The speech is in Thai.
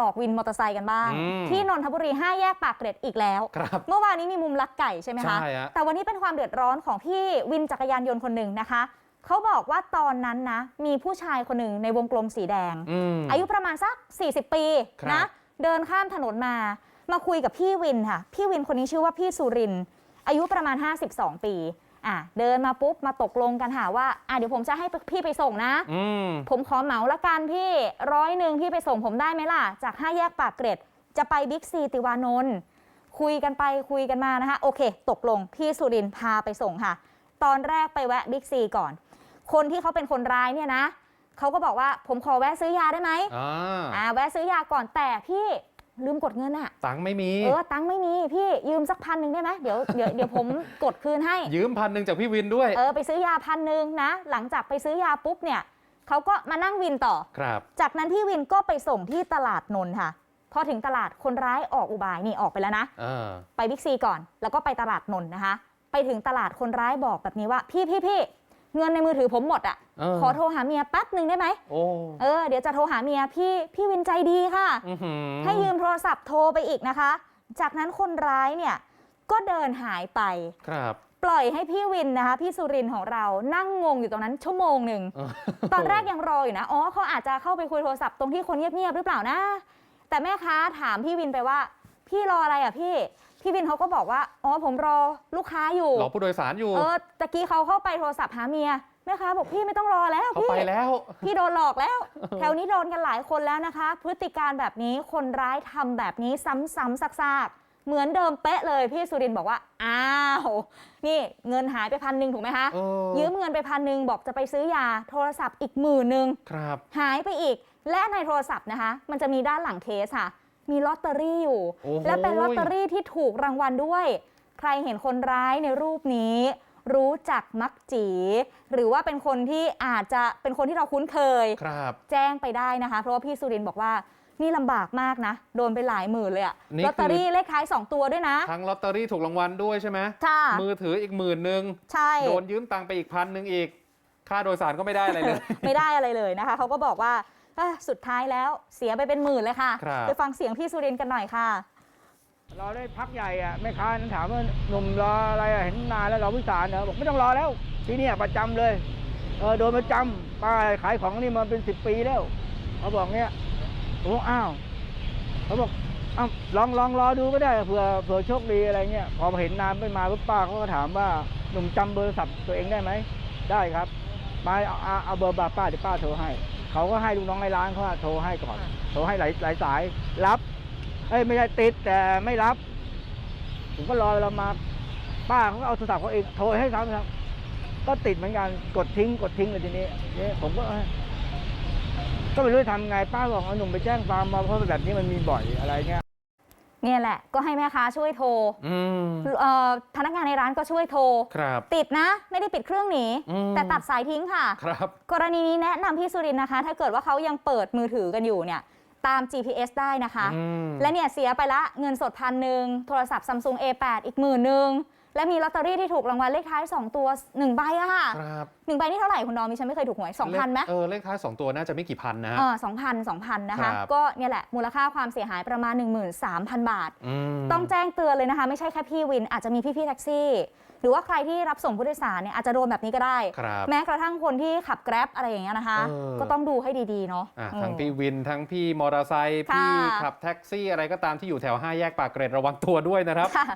ออกวินมอเตอร์ไซค์กันบ้าง อืมที่นนทบุรี 5 แยกปากเกร็ดอีกแล้ว ครับเมื่อวานนี้มีมุมลักไก่ใช่ไหมคะ ใช่ฮะแต่วันนี้เป็นความเดือดร้อนของพี่วินจักรยานยนต์คนหนึ่งนะคะ เขาบอกว่าตอนนั้นนะ มีผู้ชายคนหนึ่งในวงกลมสีแดง อืม อายุประมาณสัก 40 ปีครับ นะเดินข้ามถนนมา มาคุยกับพี่วินค่ะ พี่วินคนนี้ชื่อว่าพี่สุรินทร์อายุประมาณ 52 ปี อะเดินมาปุ๊บมาตกลงกันค่ะว่าอะเดี๋ยวผมจะให้พี่ไปส่งนะ อืม ผมขอเหมาละกันพี่ร้อยหนึ่งพี่ไปส่งผมได้ไหมล่ะ จากห้าแยกปากเกร็ด จะไปบิ๊กซีติวานนท์คุยกันไปคุยกันมานะคะ โอเค ตกลงพี่สุรินทร์พาไปส่งค่ะ ตอนแรกไปแวะบิ๊กซีก่อน คนที่เขาเป็นคนร้ายเนี่ยนะเขาก็บอกว่าผมขอแวะซื้อยาได้ไหมอ่า อ่าแวะซื้อยาก่อนแต่พี่ ลืมกดเงินอะตังค์ไม่มี เออตังค์ไม่มีพี่ยืมสักพันหนึ่งได้ไหมเดี๋ยวเดี๋ยวเดี๋ยวผมกดคืนให้ ยืมพันหนึ่งจากพี่วินด้วย เออไปซื้อยาพันหนึ่งนะ หลังจากไปซื้อยาปุ๊บเนี่ยเขาก็มานั่งวินต่อ ครับ จากนั้นพี่วินก็ไปส่งที่ตลาดนนท์ค่ะ พอถึงตลาดคนร้ายออกอุบายนี่ออกไปแล้วนะ เออ ไปบิ๊กซีก่อน แล้วก็ไปตลาดนนท์นะคะ ไปถึงตลาดคนร้ายบอกแบบนี้ว่า พี่พี่พี่ เงินในมือถือผมหมดอะ่ะ เออ ขอโทรหาเมียแป๊บหนึ่งได้ไหม โอ้เออ เดี๋ยวจะโทรหาเมียพี่ พี่วินใจดีค่ะ อื้อหือให้ยืมโทรศัพท์โทรไปอีกนะคะ จากนั้นคนร้ายเนี่ยก็เดินหายไป ครับปล่อยให้พี่วินนะคะ พี่สุรินทร์ของเรานั่งงงอยู่ตรงนั้นชั่วโมงหนึ่ง เออตอนแรกยังรออยู่นะ อ๋อเขาอาจจะเข้าไปคุยโทรศัพท์ตรงที่คนเงียบๆหรือเปล่านะ แต่แม่ค้าถามพี่วินไปว่า พี่รออะไรอะพี่ พี่วินเขาก็บอกว่า อ๋อผมรอลูกค้าอยู่ รอผู้โดยสารอยู่ เออตะกี้เขาเข้าไปโทรศัพท์หาเมียแม่ค้าบอกพี่ไม่ต้องรอแล้วเขาพี่ ไปแล้ว พี่โดนหลอกแล้ว แถวนี้โดนกันหลายคนแล้วนะคะ พฤติการแบบนี้คนร้ายทำแบบนี้ซ้ำๆซากๆ เหมือนเดิมเป๊ะเลยพี่สุรินทร์บอกว่า อ้าว นี่เงินหายไปพันหนึ่งถูกไหมคะ เออ ยืมเงินไปพันหนึ่งบอกจะไปซื้อยา โทรศัพท์อีกหมื่นหนึ่ง ครับ หายไปอีกและในโทรศัพท์นะคะ มันจะมีด้านหลังเคสค่ะ มีลอตเตอรี่อยู่ โอ้โห และเป็นลอตเตอรี่ที่ถูกรางวัลด้วย ใครเห็นคนร้ายในรูปนี้ รู้จักมักจี หรือว่าเป็นคนที่อาจจะเป็นคนที่เราคุ้นเคย ครับ แจ้งไปได้นะคะ เพราะว่าพี่สุรินทร์บอกว่านี่ลำบากมากนะ โดนไปหลายหมื่นเลยอะนี่ลอตเตอรี่คือ เลขท้าย 2 ตัวด้วยนะ ทั้งลอตเตอรี่ถูกรางวัลด้วยใช่ไหมค่ะ มือถืออีกหมื่นหนึ่งใช่ โดนยืมตังค์ไปอีกพันหนึ่งอีก ค่าโดยสารก็ไม่ได้อะไรเลย ไม่ได้อะไรเลยนะคะ เขาก็บอกว่าเอ้อ สุดท้ายแล้วเสียไปเป็นหมื่นเลยค่ะครับไปฟังเสียงพี่สุรินทร์กันหน่อยค่ะรอได้พักใหญ่อะแม่ค้านั้นถามว่าหนุ่มรออะไรอะเห็นนานแล้วรอวิสารเหรอบอกไม่ต้องรอแล้วที่เนี่ยประจำเลยเออโดนประจำป้าขายของนี่มาเป็นสิบปีแล้วเขาบอกเนี้ยผมบอกอ้าวเขาบอกอ้าวลองลองรอดูก็ได้เผื่อเผื่อโชคดีอะไรเงี้ยพอเห็นนานไม่มาปุ๊บป้าเขาก็ถามว่าหนุ่มจำเบอร์โทรศัพท์ตัวเองได้ไหมได้ครับมาเอาเอาเอาเบอร์บาป้าเดี๋ยวป้าโทรให้ เขาก็ให้ลูกน้องในร้านเขาอะโทรให้ก่อน โทรให้หลายหลายสายรับ เอ้ยไม่ใช่ติดแต่ไม่รับ ผมก็รอเวลามาป้าเขาก็เอาโทรศัพท์เขาเองโทรให้เขาครับก็ติดเหมือนกันกดทิ้ง กดทิ้งเลยทีนี้เนี่ยผมก็เอ้ยก็ไม่รู้จะทำไงป้าบอกเอาหนุ่มไปแจ้งความมาเพราะแบบนี้มันมีบ่อยอะไรเงี้ย เนี่ยแหละ ก็ให้แม่ค้าช่วยโทรอืมเอ่อพนักงานในร้านก็ช่วยโทร ครับติดนะ ไม่ได้ปิดเครื่องหนี อืมแต่ตัดสายทิ้งค่ะ ครับ กรณีนี้แนะนำพี่สุรินทร์นะคะ ถ้าเกิดว่าเขายังเปิดมือถือกันอยู่เนี่ยตาม GPS ได้นะคะ อืมและเนี่ยเสียไปละเงินสดพันหนึ่งโทรศัพท์ Samsung A8 อีกหมื่นหนึ่ง และมีลอตเตอรี่ที่ถูกรางวัลเลขท้าย 2 ตัว1ใบอะค่ะครับหนึ่งใบนี่เท่าไหร่คุณดอมมีฉันไม่เคยถูกหวย2,000ไหมเออเลขท้ายสองตัวน่าจะไม่กี่พันนะฮะเออสองพันสองพันนะคะครับก็เนี่ยแหละมูลค่าความเสียหายประมาณ 13,000 บาทมต้องแจ้งเตือนเลยนะคะ ไม่ใช่แค่พี่วินอาจจะมีพี่ๆแท็กซี่หรือว่าใครที่รับส่งผู้โดยสารเนี่ยอาจจะโดนแบบนี้ก็ได้ครับแม้กระทั่งคนที่ขับแกร็บอะไรอย่างเงี้ยนะคะเออก็ต้องดูให้ดีๆเนาะอะเออทั้งพี่วินทั้งพี่มอเตอร์ไซค์ค่ะพี่ขับแท็กซี่อะไรก็ตามที่อยู่แถวห้าแยกปากเกร็ดระวังตัวด้วยนะครับค่ะ